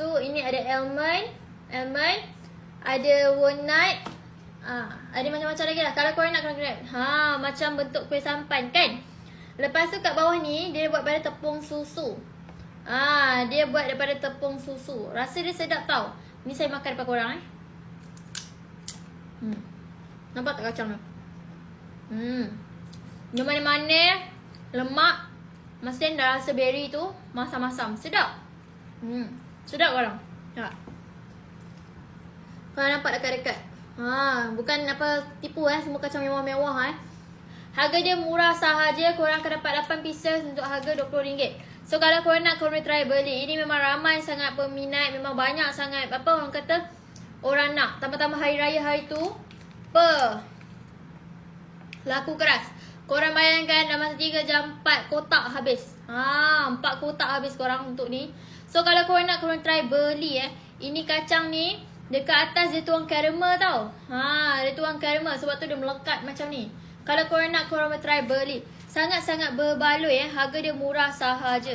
So ini ada almond, almond, ada walnut, ah, ada macam-macam lagi lah. Kalau korang nak korang grab. Ha, macam bentuk kuih sampan kan? Lepas tu kat bawah ni dia buat daripada tepung susu. Ah, dia buat daripada tepung susu. Rasa dia sedap tau. Ni saya makan depan korang eh. Hmm. Nampak tak kacang tu? Hmm. Dia mana-mana lemak. Masin dah rasa berry tu masam-masam. Sedap. Hmm. Sedap korang. Tak. Korang nampak dekat-dekat. Ha, bukan apa tipu eh semua kacang mewah-mewah eh. Harga dia murah sahaja. Korang akan dapat 8 pieces untuk harga RM20. So kalau korang nak korang try beli. Ini memang ramai sangat peminat. Memang banyak sangat apa orang kata orang nak. Tambah-tambah hari raya hari tu. Apa? Laku keras. Korang bayangkan dalam masa 3 jam 4 kotak habis. Ha, 4 kotak habis korang untuk ni. So kalau korang nak korang try beli eh. Ini kacang ni dekat atas dia tuang caramel tau. Ha, dia tuang caramel sebab tu dia melekat macam ni. Kalau korang nak korang try beli. Sangat-sangat berbaloi eh. Harga dia murah sahaja.